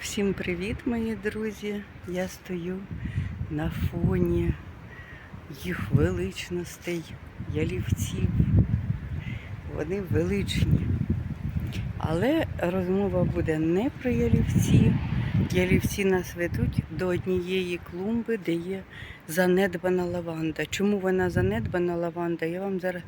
Всім привіт, мої друзі! Я стою на фоні їх величностей, ялівців. Вони величні. Але розмова буде не про ялівці. Ялівці нас ведуть до однієї клумби, де є занедбана лаванда. Чому вона занедбана лаванда? Я вам зараз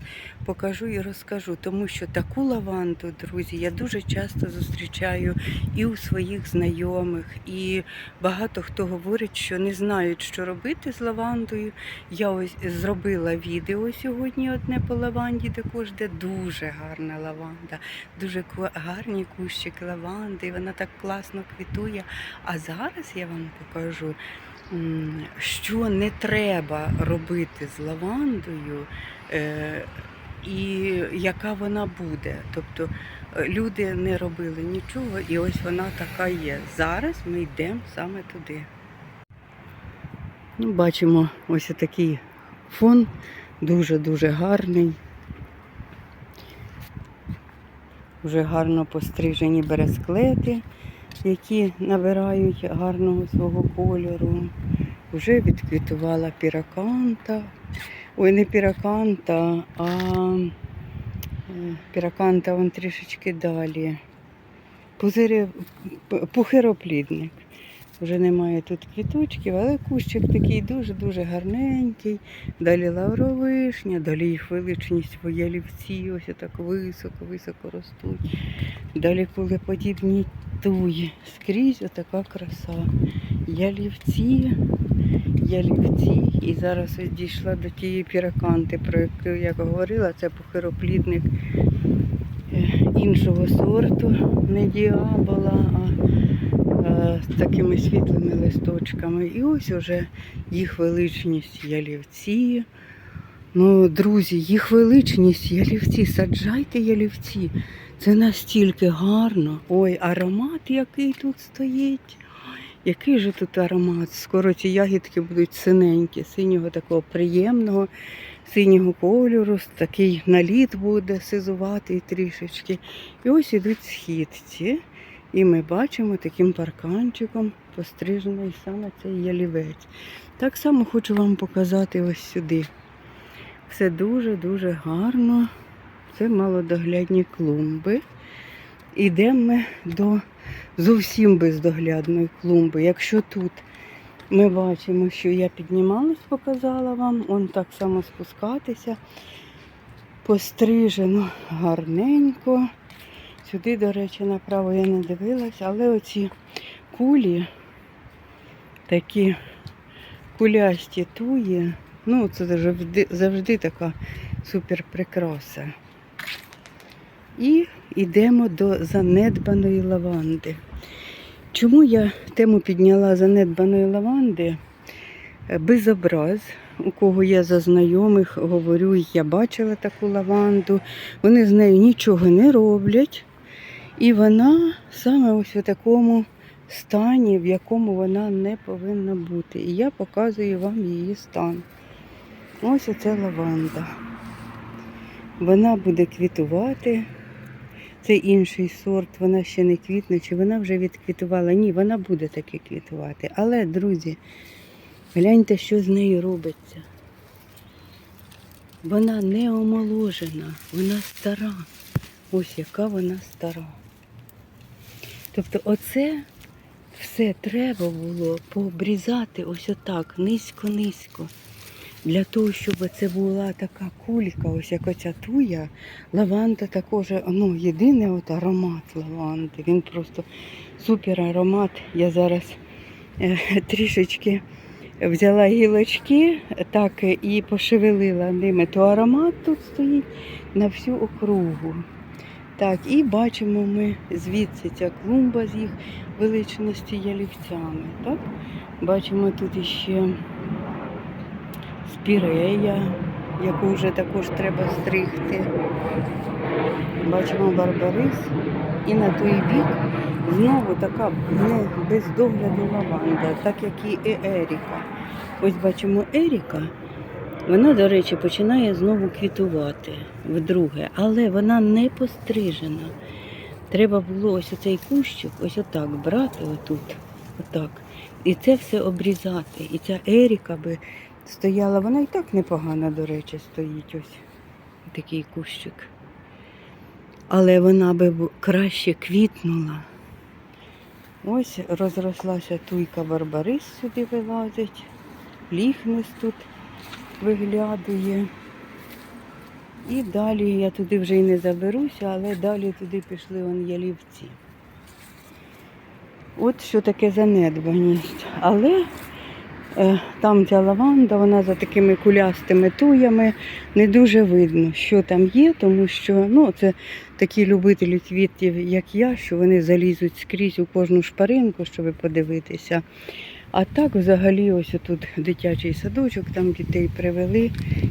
покажу і розкажу. Тому що таку лаванду, друзі, я дуже часто зустрічаю і у своїх знайомих, і багато хто говорить, що не знають, що робити з лавандою. Я ось зробила відео сьогодні одне по лаванді, де дуже гарна лаванда, дуже гарні кущики лаванди, вона так класно квітує. А зараз я вам покажу, що не треба робити з лавандою. е, І яка вона буде. Тобто е, люди не робили нічого, і ось вона така є. Зараз ми йдемо саме туди. Ну, бачимо ось такий фон, дуже-дуже гарний. Вже гарно пострижені бересклети, які набирають гарного свого кольору. Вже відквітувала піраканта. Ой, не піраканта, а е, піраканта вон трішечки далі. Пузири пухироплідник. Вже немає тут квіточків, але кущик такий дуже-дуже гарненький. Далі лавровишня, далі їх величність воялівці, ось так високо-високо ростуть. Далі кулеподібні туї. Скрізь отака краса. Ялівці, ялівці. І зараз ось дійшла до тієї піраканти, про яку я говорила, це пухироплідник е, іншого сорту, не діабола, а з такими світлими листочками. І ось уже їх величність ялівці. Ну, друзі, їх величність ялівці, саджайте ялівці. Це настільки гарно. Ой, аромат який тут стоїть. Який же тут аромат? Скоро ці ягідки будуть синенькі, синього такого приємного, синього кольору, такий наліт буде сизуватий трішечки. І ось ідуть східці. І ми бачимо таким парканчиком пострижений саме цей ялівець. Так само хочу вам показати ось сюди. Все дуже-дуже гарно. Це малодоглядні клумби. Ідемо ми до зовсім бездоглядної клумби. Якщо тут ми бачимо, що я піднімалась, показала вам, он так само спускатися. Пострижено гарненько. Сюди, до речі, направо я не дивилась, але оці кулі, такі кулясті туї, ну це завжди, завжди така супер прикраса. І йдемо до занедбаної лаванди. Чому я тему підняла занедбаної лаванди? Е, Без образ, у кого я за знайомих говорю, я бачила таку лаванду, вони з нею нічого не роблять. І вона саме ось у такому стані, в якому вона не повинна бути. І я показую вам її стан. Ось оце лаванда. Вона буде квітувати. Це інший сорт, вона ще не квітне, чи вона вже відквітувала. Ні, вона буде таки квітувати. Але, друзі, гляньте, що з нею робиться. Вона не омоложена, вона стара. Ось яка вона стара. Тобто оце все треба було пообрізати ось отак, низько-низько. Для того, щоб це була така кулька, ось як оця туя, лаванда також, ну, єдиний от аромат лаванди. Він просто супер аромат. Я зараз е, трішечки взяла гілочки так і пошевелила ними, то аромат тут стоїть на всю округу. Так, і бачимо ми звідси ця клумба з їх величності ялівцями. Так? Бачимо тут іще спірея, яку вже також треба стригти. Бачимо барбарис. І на той бік знову така не без лаванда, так як і Еріка. Ось бачимо Еріка. Вона, до речі, починає знову квітувати вдруге, але вона не пострижена. Треба було ось оцей кущик, ось отак брати отут, отак. І це все обрізати. І ця Еріка би стояла, вона і так непогано, до речі, стоїть ось такий кущик. Але вона би краще квітнула. Ось розрослася туйка барбарис сюди вилазить, ліхнес тут виглядує. І далі я туди вже й не заберуся, але далі туди пішли вон ялівці. От що таке занедбаність. Але е, там ця лаванда, вона за такими кулястими туями не дуже видно, що там є, тому що ну, це такі любителі квітів, як я, що вони залізуть скрізь у кожну шпаринку, щоб подивитися. А так взагалі ось тут дитячий садочок, там дітей привели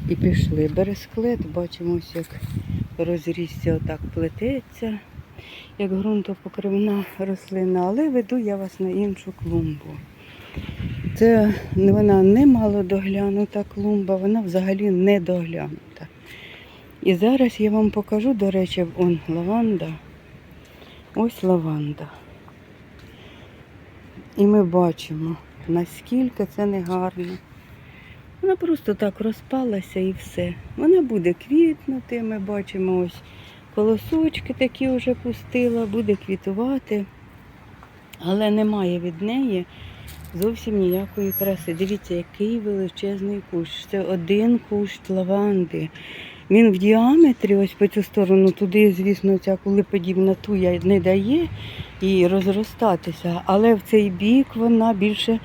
і пішли. Бересклет, бачимо, ось як розрісся, отак плететься, як ґрунтопокривна рослина, але веду я вас на іншу клумбу. Це вона не малодоглянута клумба, вона взагалі не доглянута. І зараз я вам покажу, до речі, он лаванда. Ось лаванда. І ми бачимо, наскільки це негарно. Вона просто так розпалася і все. Вона буде квітнути, ми бачимо ось колосочки такі вже пустила, буде квітувати, але немає від неї зовсім ніякої краси. Дивіться, який величезний кущ. Це один кущ лаванди. Він в діаметрі, ось по цю сторону, туди, звісно, ця кулеподібна туя не дає їй розростатися, але в цей бік вона більше,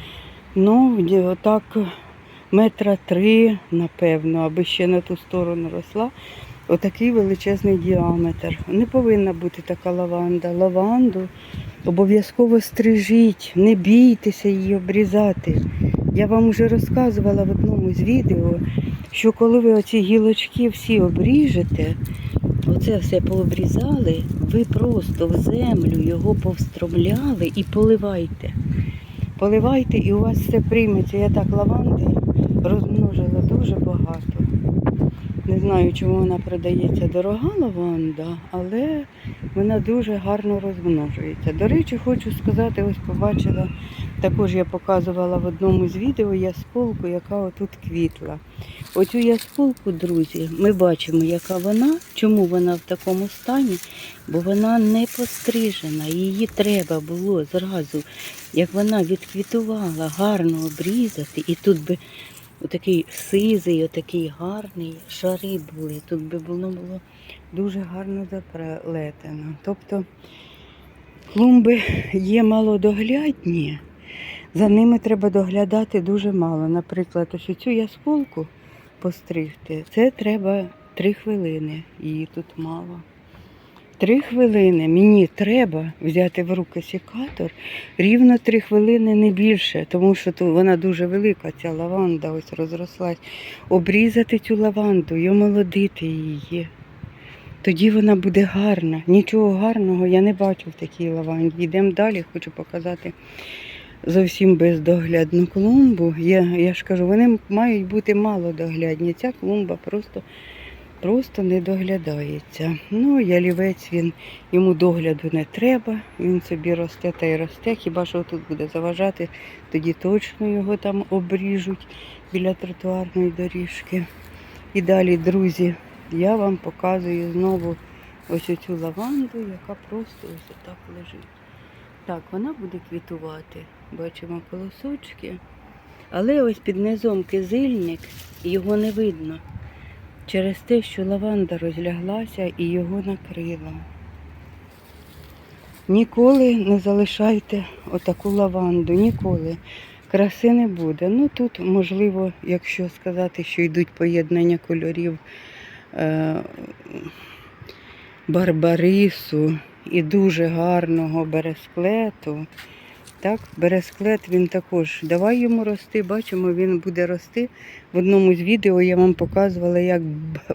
ну, отак метра три, напевно, аби ще на ту сторону росла. Отакий величезний діаметр. Не повинна бути така лаванда. Лаванду обов'язково стрижіть, не бійтеся її обрізати. Я вам вже розказувала в одному з відео, що коли ви оці гілочки всі обріжете, оце все пообрізали, ви просто в землю його повстромляли і поливайте. Поливайте і у вас все прийметься. Я так лаванди розмножила дуже багато. Не знаю, чому вона продається дорога лаванда, але вона дуже гарно розмножується. До речі, хочу сказати, ось побачила, також я показувала в одному з відео ясколку, яка отут квітла. Оцю ясколку, друзі, ми бачимо, яка вона, чому вона в такому стані, бо вона не пострижена. Її треба було зразу, як вона відквітувала, гарно обрізати, і тут би отакий сизий, отакий гарний шари були. Тут би воно було дуже гарно заплетено. Тобто клумби є малодоглядні, за ними треба доглядати дуже мало. Наприклад, ось цю ясколку постригти, це треба три хвилини, її тут мало. Три хвилини мені треба взяти в руки секатор, рівно три хвилини не більше, тому що тут вона дуже велика, ця лаванда ось розрослась. Обрізати цю лаванду і омолодити її. Тоді вона буде гарна. Нічого гарного я не бачу в такій лаванді. Йдемо далі, хочу показати зовсім бездоглядну клумбу. Я, я ж кажу, вони мають бути малодоглядні. Ця клумба просто просто не доглядається. Ну, ялівець він йому догляду не треба. Він собі росте та й росте. Хіба що тут буде заважати, тоді точно його там обріжуть біля тротуарної доріжки. І далі, друзі, я вам показую знову ось оцю лаванду, яка просто ось отак лежить. Так, вона буде квітувати. Бачимо колосочки. Але ось під низом кизильник, його не видно через те, що лаванда розляглася і його накрила. Ніколи не залишайте отаку лаванду, ніколи. Краси не буде. Ну тут, можливо, якщо сказати, що йдуть поєднання кольорів е- барбарису і дуже гарного бересклету. Так, бересклет він також. Давай йому рости. Бачимо, він буде рости. В одному з відео я вам показувала, як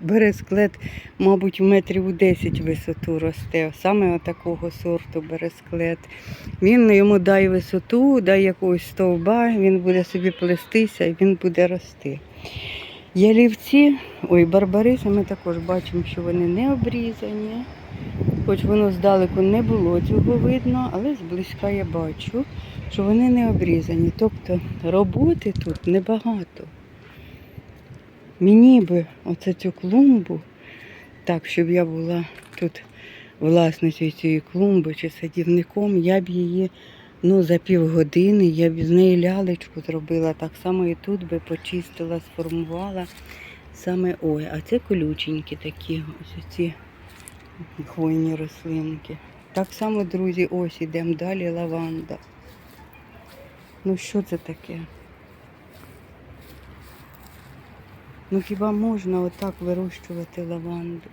бересклет, мабуть, в метрів у 10 висоту росте. Саме такого сорту бересклет. Він йому дай висоту, дай якогось стовба, він буде собі плестися і він буде рости. Ялівці, ой, барбариси ми також бачимо, що вони не обрізані. Хоч воно здалеку не було цього видно, але зблизька я бачу, що вони не обрізані. Тобто роботи тут небагато. Мені би оце цю клумбу, так, щоб я була тут власницею цієї клумби чи садівником, я б її ну, за півгодини, я б з неї лялечку зробила, так само і тут би почистила, сформувала. Саме ой, а це колюченькі такі, ось ці хвойні рослинки. Так само, друзі, ось ідемо далі лаванда. Ну що це таке? Ну хіба можна отак вирощувати лаванду?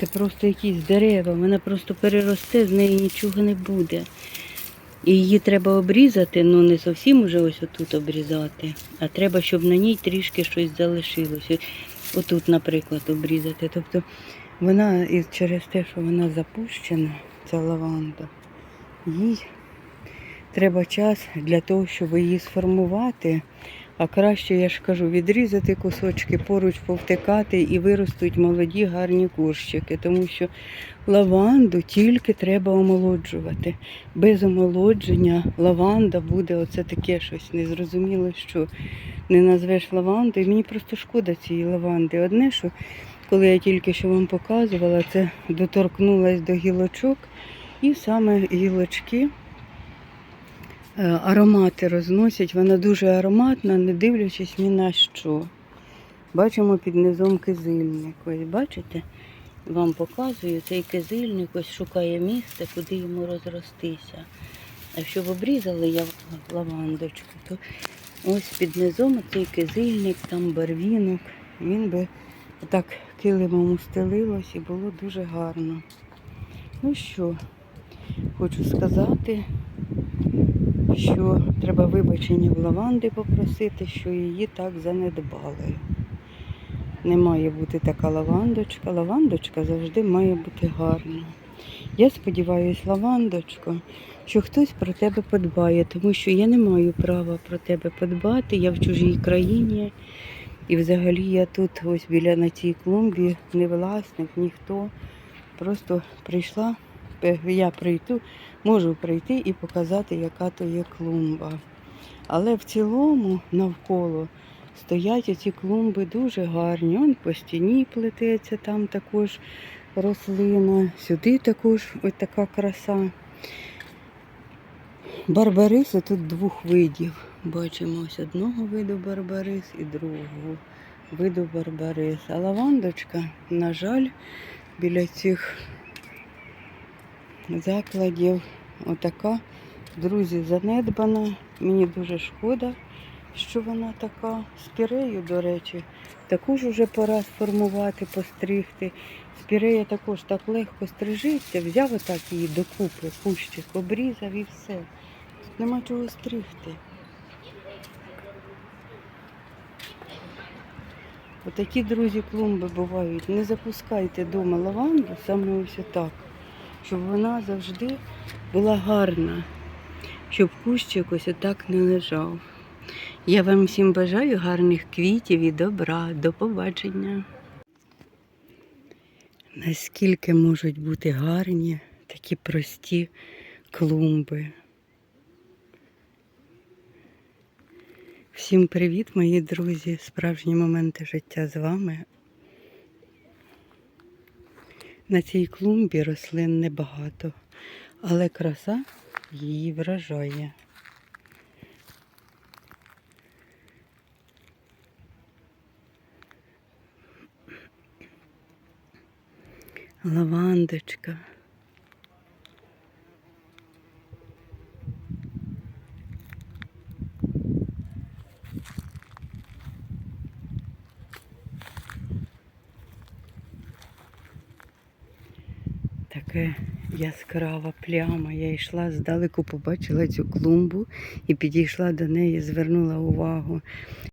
Це просто якісь дерева, вона просто переросте, з неї нічого не буде. І її треба обрізати, ну не зовсім уже ось отут обрізати, а треба, щоб на ній трішки щось залишилося. Отут, наприклад, обрізати. Тобто вона і через те, що вона запущена, ця лаванда, їй треба час для того, щоб її сформувати. А краще, я ж кажу, відрізати кусочки, поруч повтикати і виростуть молоді гарні кущики, тому що лаванду тільки треба омолоджувати. Без омолодження лаванда буде оце таке щось незрозуміло, що не назвеш лавандою. Мені просто шкода цієї лаванди. Одне, що коли я тільки що вам показувала, це доторкнулась до гілочок, і саме гілочки. Е, Аромати розносять, вона дуже ароматна, не дивлячись ні на що. Бачимо під низом кизильник. Ось бачите? Вам показую, цей кизильник ось шукає місце, куди йому розростися. А щоб обрізали я лавандочку, то ось під низом цей кизильник, там барвінок, він би так килимом устелилось і було дуже гарно. Ну що, хочу сказати, що треба вибачення в лаванди попросити, що її так занедбали. Не має бути така лавандочка. Лавандочка завжди має бути гарна. Я сподіваюся, лавандочко, що хтось про тебе подбає, тому що я не маю права про тебе подбати. Я в чужій країні. І взагалі я тут ось біля на цій клумбі, не власник, ніхто. Просто прийшла, я прийду, можу прийти і показати, яка то є клумба. Але в цілому навколо стоять оці клумби дуже гарні. Он по стіні плететься, там також рослина, сюди також ось така краса. Барбариси тут двох видів. Бачимо ось одного виду барбарис і другого виду барбарис. А лавандочка, на жаль, біля цих закладів отака, друзі, занедбана. Мені дуже шкода, що вона така. Спірею, до речі, також вже пора сформувати, постригти. Спірея також так легко стрижиться, взяв отак її докупи, кущик, обрізав і все. Тут нема чого стригти. Отакі, друзі, клумби бувають. Не запускайте вдома лаванду саме ось так, щоб вона завжди була гарна, щоб кущик ось отак не лежав. Я вам всім бажаю гарних квітів і добра. До побачення. Наскільки можуть бути гарні такі прості клумби. Всім привіт, мої друзі! Справжні моменти життя з вами. На цій клумбі рослин небагато, але краса її вражає. Лавандочка. Таке яскрава пляма. Я йшла здалеку, побачила цю клумбу і підійшла до неї, звернула увагу.